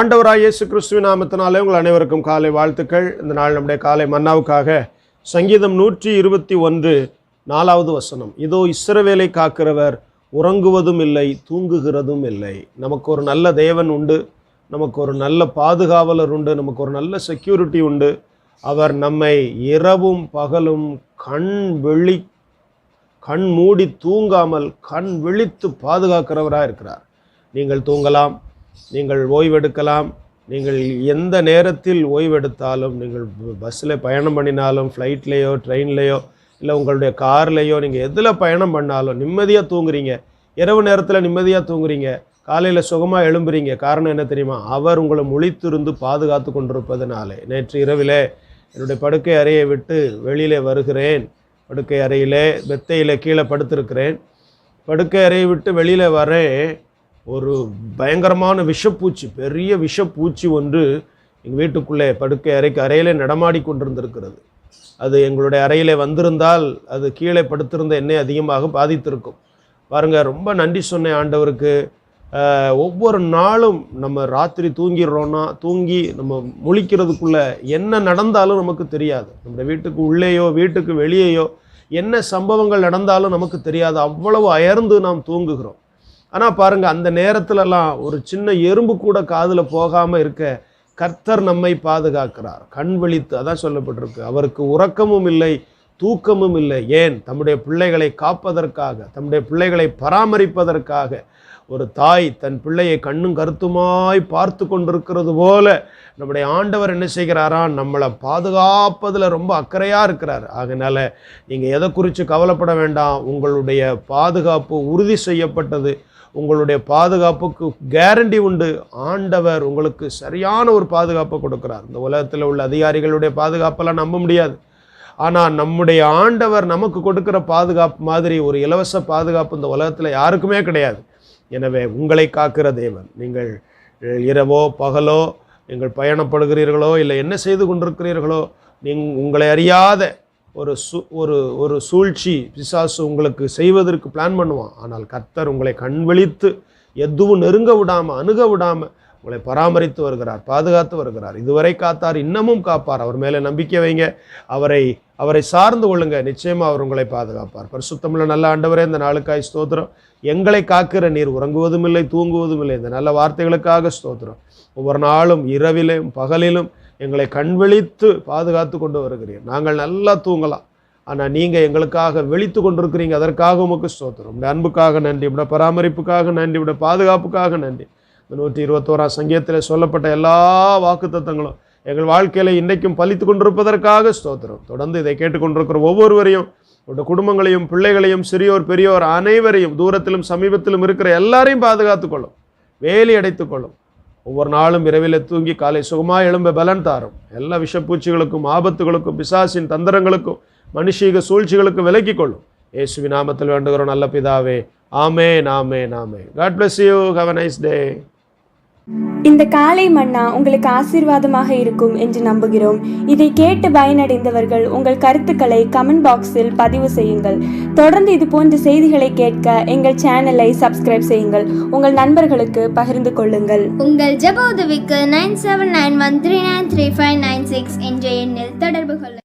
ஆண்டவராய் இயேசு கிறிஸ்துவ நாமத்தினாலே உங்கள் அனைவருக்கும் காலை வாழ்த்துக்கள். இந்த நாள் நம்முடைய காலை மன்னாவுக்காக சங்கீதம் நூற்றி இருபத்தி ஒன்று நாலாவது வசனம். இதோ இஸ்ரவேலை காக்கிறவர் உறங்குவதும் இல்லை தூங்குகிறதும் இல்லை. நமக்கு ஒரு நல்ல தேவன் உண்டு நமக்கு ஒரு நல்ல பாதுகாவலர் உண்டு நமக்கு ஒரு நல்ல செக்யூரிட்டி உண்டு. அவர் நம்மை இரவும் பகலும் கண் வெளி கண் மூடி தூங்காமல் கண் விழித்து பாதுகாக்கிறவராக இருக்கிறார் நீங்கள் தூங்கலாம். நீங்கள் ஓய்வெடுக்கலாம். நீங்கள் எந்த நேரத்தில் ஓய்வெடுத்தாலும் நீங்கள் பஸ்ஸில் பயணம் பண்ணினாலும் ஃப்ளைட்லேயோ ட்ரெயின்லேயோ இல்லை உங்களுடைய கார்லேயோ நீங்கள் எதில் பயணம் பண்ணாலும் நிம்மதியாக தூங்குறீங்க. இரவு நேரத்தில் நிம்மதியாக தூங்குறீங்க. காலையில் சுகமாக எழும்புறீங்க. காரணம் என்ன தெரியுமா? அவர் உங்களை முழித்திருந்து பாதுகாத்து கொண்டிருப்பதனாலே. நேற்று இரவிலே என்னுடைய படுக்கை அறையை விட்டு வெளியிலே வருகிறேன். படுக்கை அறையிலே மெத்தையில் கீழே படுத்திருக்கிறேன். படுக்கை அறையை விட்டு வெளியில் வரேன். ஒரு பயங்கரமான விஷப்பூச்சி பெரிய விஷப்பூச்சி ஒன்று எங்கள் வீட்டுக்குள்ளே படுக்கை அறைக்கு அறையிலே நடமாடி கொண்டிருந்திருக்கிறது. அது எங்களுடைய அறையிலே வந்திருந்தால் அது கீழே படுத்திருந்த என்னை அதிகமாக பாதித்திருக்கும். பாருங்கள் ரொம்ப நன்றி சொன்னேன் ஆண்டவருக்கு. ஒவ்வொரு நாளும் நம்ம ராத்திரி தூங்கிடுறோன்னா தூங்கி நம்ம முழிக்கிறதுக்குள்ளே என்ன நடந்தாலும் நமக்கு தெரியாது. நம்முடைய வீட்டுக்கு உள்ளேயோ வீட்டுக்கு வெளியேயோ என்ன சம்பவங்கள் நடந்தாலும் நமக்கு தெரியாது. அவ்வளவு அயர்ந்து நாம் தூங்குகிறோம். ஆனால் பாருங்க அந்த நேரத்துலலாம் ஒரு சின்ன எறும்பு கூட காதில் போகாமல் இருக்க கர்த்தர் நம்மை பாதுகாக்கிறார். கண் விழித்து அதான் சொல்லப்பட்டிருக்கு. அவருக்கு உறக்கமும் இல்லை தூக்கமும் இல்லை. ஏன்? தம்முடைய பிள்ளைகளை காப்பதற்காக தம்முடைய பிள்ளைகளை பராமரிப்பதற்காக. ஒரு தாய் தன் பிள்ளையை கண்ணும் கருத்துமாய் பார்த்து கொண்டிருக்கிறது போல நம்முடைய ஆண்டவர் என்ன செய்கிறாரா? நம்மளை பாதுகாப்பதில் ரொம்ப அக்கறையாக இருக்கிறார். அதனால் நீங்கள் எதை குறித்து கவலைப்பட வேண்டாம். உங்களுடைய பாதுகாப்பு உறுதி செய்யப்பட்டது. உங்களுடைய பாதுகாப்புக்கு கேரண்டி உண்டு. ஆண்டவர் உங்களுக்கு சரியான ஒரு பாதுகாப்பை கொடுக்கிறார். இந்த உலகத்தில் உள்ள அதிகாரிகளுடைய பாதுகாப்பெல்லாம் நம்ப முடியாது. ஆனால் நம்முடைய ஆண்டவர் நமக்கு கொடுக்குற பாதுகாப்பு மாதிரி ஒரு இலவச பாதுகாப்பு இந்த உலகத்தில் யாருக்குமே கிடையாது. எனவே உங்களை காக்கிற தேவன் நீங்கள் இரவோ பகலோ நீங்கள் பயணப்படுகிறீர்களோ இல்லை என்ன செய்து கொண்டிருக்கிறீர்களோ நீங் உங்களை அறியாத ஒரு சு ஒரு ஒரு சூழ்ச்சி பிசாசு உங்களுக்கு செய்வதற்கு பிளான் பண்ணுவான். ஆனால் கர்த்தர் உங்களை கண் விழித்து எதுவும் நெருங்க விடாமல் அணுக விடாமல் உங்களை பராமரித்து வருகிறார் பாதுகாத்து வருகிறார். இதுவரை காத்தார் இன்னமும் காப்பார். அவர் மேலே நம்பிக்கை வைங்க. அவரை அவரை சார்ந்து கொள்ளுங்க. நிச்சயமாக அவர் உங்களை பாதுகாப்பார். பரிசுத்தமுள்ள நல்ல ஆண்டவரே இந்த நாளுக்காய் ஸ்தோத்திரம். எங்களை காக்கிற நீர் உறங்குவதும் இல்லை தூங்குவதும் இல்லை இந்த நல்ல வார்த்தைகளுக்காக ஸ்தோத்திரம். ஒவ்வொரு நாளும் இரவிலும் பகலிலும் எங்களை கண் விழித்து பாதுகாத்து கொண்டு வருகிறீர். நாங்கள் நல்லா தூங்கலாம். ஆனால் நீங்கள் எங்களுக்காக விழித்து கொண்டிருக்கிறீங்க. அதற்காக உமக்கு ஸ்தோத்திரம். உடைய அன்புக்காக நன்றி. உடைய பராமரிப்புக்காக நன்றி. உடைய பாதுகாப்புக்காக நன்றி. நூற்றி இருபத்தோராம் சங்கீதத்தில் சொல்லப்பட்ட எல்லா வாக்குத்தத்தங்களும் எங்கள் வாழ்க்கையில் இன்றைக்கும் பலித்து கொண்டிருப்பதற்காக ஸ்தோத்திரம். தொடர்ந்து இதை கேட்டுக்கொண்டிருக்கிற ஒவ்வொருவரையும் உடைய குடும்பங்களையும் பிள்ளைகளையும் சிறியோர் பெரியோர் அனைவரையும் தூரத்திலும் சமீபத்திலும் இருக்கிற எல்லாரையும் பாதுகாத்துக்கொள்ளும் வேலி அடைத்துக்கொள்ளும் ஒவ்வொரு நாளும் இரவில் தூங்கி காலை சுகமாக எழும்ப பலன் தாரும். எல்லா விஷப்பூச்சிகளுக்கும் ஆபத்துகளுக்கும் பிசாசின் தந்திரங்களுக்கும் மனுஷீக சூழ்ச்சிகளுக்கும் விலக்கிக் கொள்ளும். இயேசுவி நாமத்தில் வேண்டுகிறோம் நல்ல பிதாவே. ஆமே நாமே நாமே God bless you have a nice day இந்த காலை மன்னா உங்களுக்கு ஆசீர்வாதமாக இருக்கும் என்று நம்புகிறோம். இதை கேட்டு பயனடைந்தவர்கள் உங்கள் கருத்துக்களை கமெண்ட் பாக்ஸில் பதிவு செய்யுங்கள். தொடர்ந்து இது போன்ற செய்திகளை கேட்க எங்கள் சேனலை சப்ஸ்கிரைப் செய்யுங்கள். உங்கள் நண்பர்களுக்கு பகிர்ந்து கொள்ளுங்கள். உங்கள் ஜெப உதவிக்கு nine seven nine one three nine three five nine six என்ற எண்ணில் தொடர்பு கொள்ளுங்கள்.